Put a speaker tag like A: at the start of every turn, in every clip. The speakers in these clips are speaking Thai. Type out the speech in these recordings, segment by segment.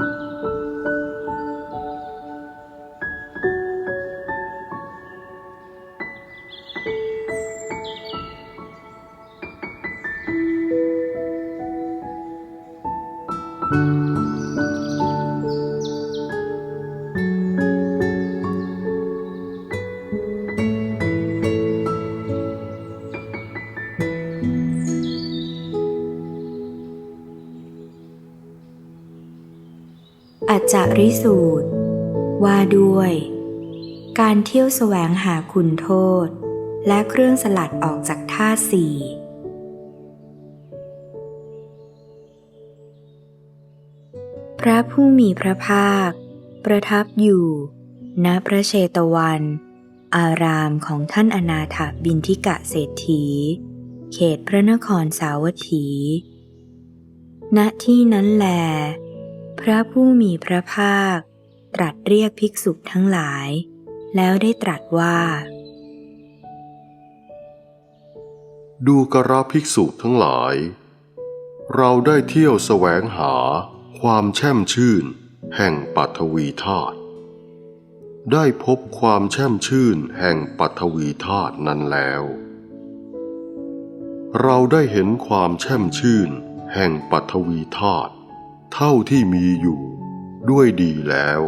A: อัจ จริสูตร ว่าด้วย การเที่ยวแสวงหาคุณโทษ และเครื่องสลัดออกจากท่าตุสี่พระผู้มีพระภาค ประทับอยู่ณพระเชตวัน อารามของท่านอนาถบินทิกะเศรษฐี เขตพระนครสาวัตถี ณที่นั้นแล พระผู้มีพระภาค ตรัสเรียกภิกษุทั้งหลาย แล้วได้ตรัสว่า
B: ดูกระภิกษุทั้งหลาย เราได้เที่ยวแสวงหาความแช่มชื่น แห่งปัทวีธาตุได้พบความแช่มชื่นแห่งปัทวีธาตุนั้นแล้ว เราได้เห็นความแช่มชื่น แห่งปัทวีธาตุ เท่าที่มีอยู่ ด้วยดีแล้ว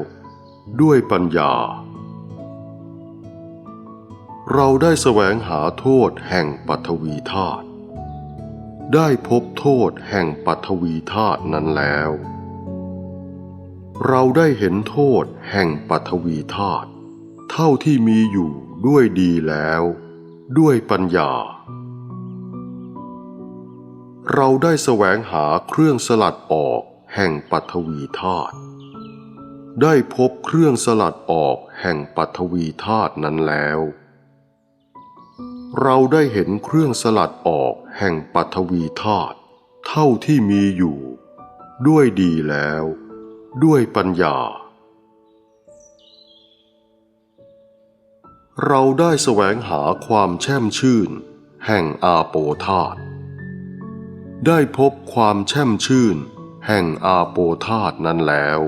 B: ด้วยปัญญา เราได้แสวงหาโทษแห่งปัทวีธาตุได้พบโทษแห่งปัทวีธาตุนั้นแล้ว เราได้เห็นโทษแห่งปัทวีธาตุเท่าที่มีอยู่ด้วยดีแล้ว ด้วยปัญญา เราได้แสวงหาเครื่องสลัดออก แห่งปัทวีธาตุได้พบเครื่องสลัดออกแห่งปัทวีธาตุนั้นแล้ว เราได้เห็นเครื่องสลัดออกแห่งปัทวีธาตุเท่าที่มีอยู่ ด้วยดีแล้ว ด้วยปัญญา เราได้แสวงหาความแช่มชื่น แห่งอาโปธาตุได้พบความแช่มชื่น แห่งอาโปธาตนั้นแล้ว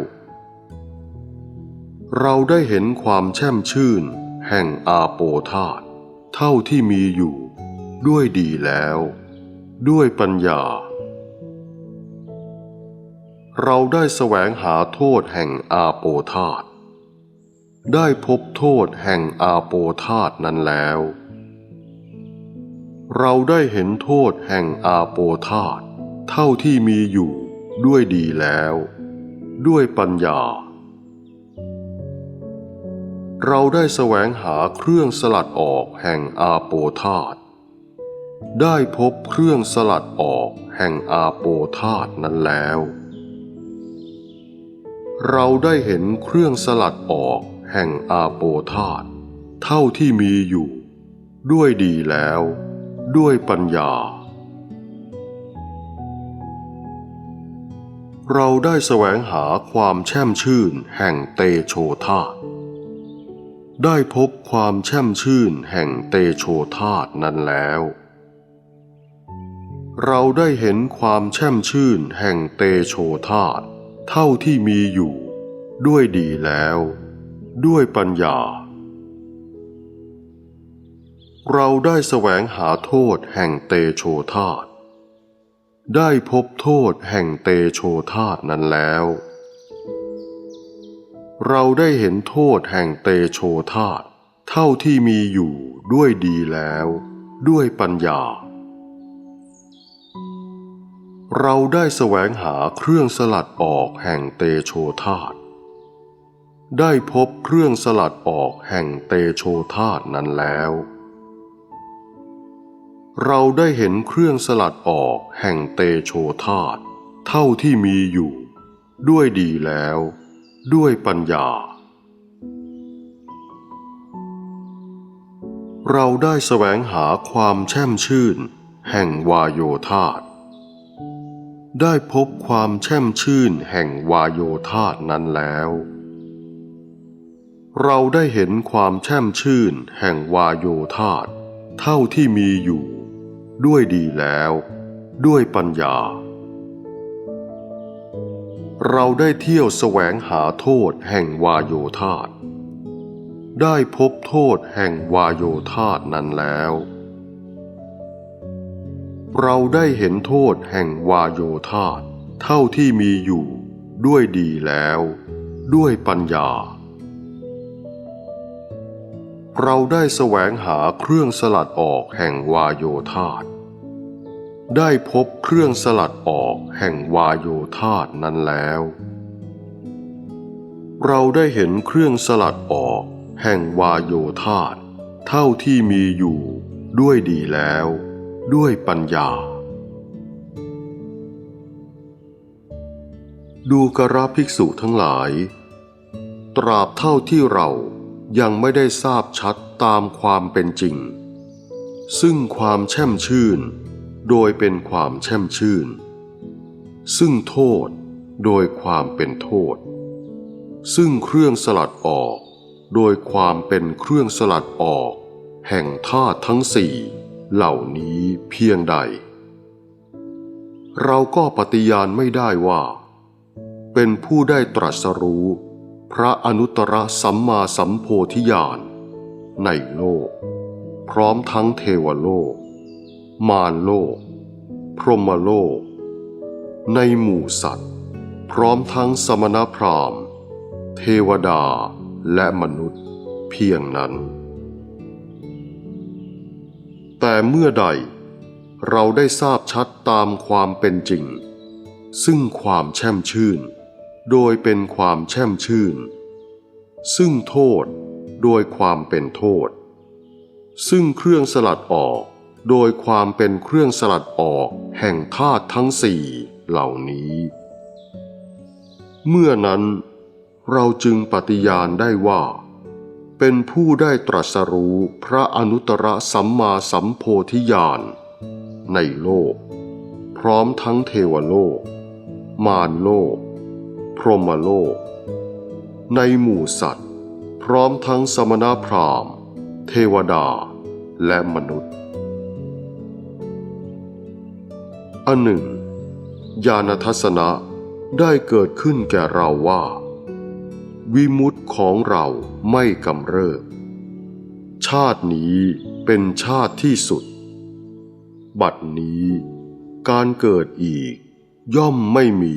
B: เราได้เห็นความแช่มชื่น แห่งอาโปธาตเท่าที่มีอยู่ ด้วยดีแล้ว ด้วยปัญญา เราได้แสวงหาโทษแห่งอาโปธาตได้พบโทษแห่งอาโปธาตนั้นแล้ว เราได้เห็นโทษแห่งอาโปธาตเท่าที่มีอยู่ ด้วยดีแล้ว ด้วยปัญญา เราได้แสวงหาเครื่องสลัดออกแห่งอาโปธาตได้พบเครื่องสลัดออกแห่งอาโปธาตนั้นแล้ว เราได้เห็นเครื่องสลัดออกแห่งอาโปธาตเท่าที่มีอยู่ ด้วยดีแล้ว ด้วยปัญญา เราได้แสวงหาความแช่มชื่นแห่งเตโชธาตได้พบความแช่มชื่นแห่งเตโชธาตนั้นแล้ว เราได้เห็นความแช่มชื่นแห่งเตโชธาตเท่าที่มีอยู่ ด้วยดีแล้ว ด้วยปัญญา เราได้แสวงหาโทษแห่งเตโชธาต ได้พบโทษแห่งเตโชธาตนั้นแล้ว เราได้เห็นโทษแห่งเตโชธาตเท่าที่มีอยู่ด้วยดีแล้ว ด้วยปัญญา เราได้แสวงหาเครื่องสลัดออกแห่งเตโชธาตได้พบเครื่องสลัดออกแห่งเตโชธาตนั้นแล้ว เราได้เห็นเครื่องสลัดออกแห่งเตโชธาตเท่าที่มีอยู่ ด้วยดีแล้ว ด้วยปัญญา เราได้แสวงหาความแช่มชื่น แห่งวายโยธาตได้พบความแช่มชื่นแห่งวายโยธาตนั้นแล้ว เราได้เห็นความแช่มชื่นแห่งวายโยธาตเท่าที่มีอยู่ ด้วยดีแล้ว ด้วยปัญญา เราได้เที่ยวแสวงหาโทษแห่งวายโยธาตได้พบโทษแห่งวายโยธาตนั้นแล้ว เราได้เห็นโทษแห่งวายโยธาตเท่าที่มีอยู่ด้วยดีแล้ว ด้วยปัญญา เราได้แสวงหาเครื่องสลัดออกแห่งวายโยธาตได้พบเครื่องสลัดออกแห่งวายโยธาตนั้นแล้ว เราได้เห็นเครื่องสลัดออกแห่งวายโยธาตเท่าที่มีอยู่ด้วยดีแล้ว ด้วยปัญญา ดูกระภิกษุทั้งหลาย ตราบเท่าที่เรา ยังไม่ได้ทราบชัดตามความเป็นจริง ซึ่งความแช่มชื่น โดยเป็นความแช่มชื่น ซึ่งโทษโดยความเป็นโทษ ซึ่งเครื่องสลัดออก โดยความเป็นเครื่องสลัดออก แห่งธาทั้งสี่เหล่านี้เพียงใด เราก็ปฏิญาณไม่ได้ว่า เป็นผู้ได้ตรัสรู้ พระอนุตตรสัมมาสัมโพธิญาณในโลก พร้อมทั้งเทวโลก มารโลก พรหมโลก ในหมู่สัตว์ พร้อมทั้งสมณพราหมณ์ เทวดาและมนุษย์เพียงนั้น แต่เมื่อใดเราได้ทราบชัดตามความเป็นจริง ซึ่งความแช่มชื่น โดยเป็นความแช่มชื่น ซึ่งโทษโดยความเป็นโทษ ซึ่งเครื่องสลัดออก โดยความเป็นเครื่องสลัดออกแห่งธาตุทั้งสี่เหล่านี้ เมื่อนั้นเราจึงปฏิญาณได้ว่า เป็นผู้ได้ตรัสรู้พระอนุตตรสัมมาสัมโพธิญาณในโลก พร้อมทั้งเทวโลก มารโลก พรหมโลก ในหมู่สัตว์ พร้อมทั้งสมณพราหมณ์ เทวดาและมนุษย์ อันหนึ่ง ญาณทัศนะได้เกิดขึ้นแก่เราว่า วิมุตติของเราไม่กำเริบ ชาตินี้เป็นชาติที่สุด บัดนี้การเกิดอีกย่อมไม่มี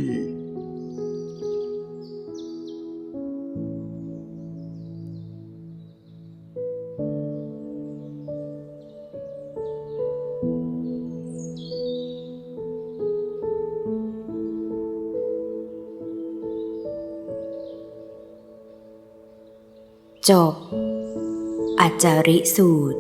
A: จบ อจาริสูตร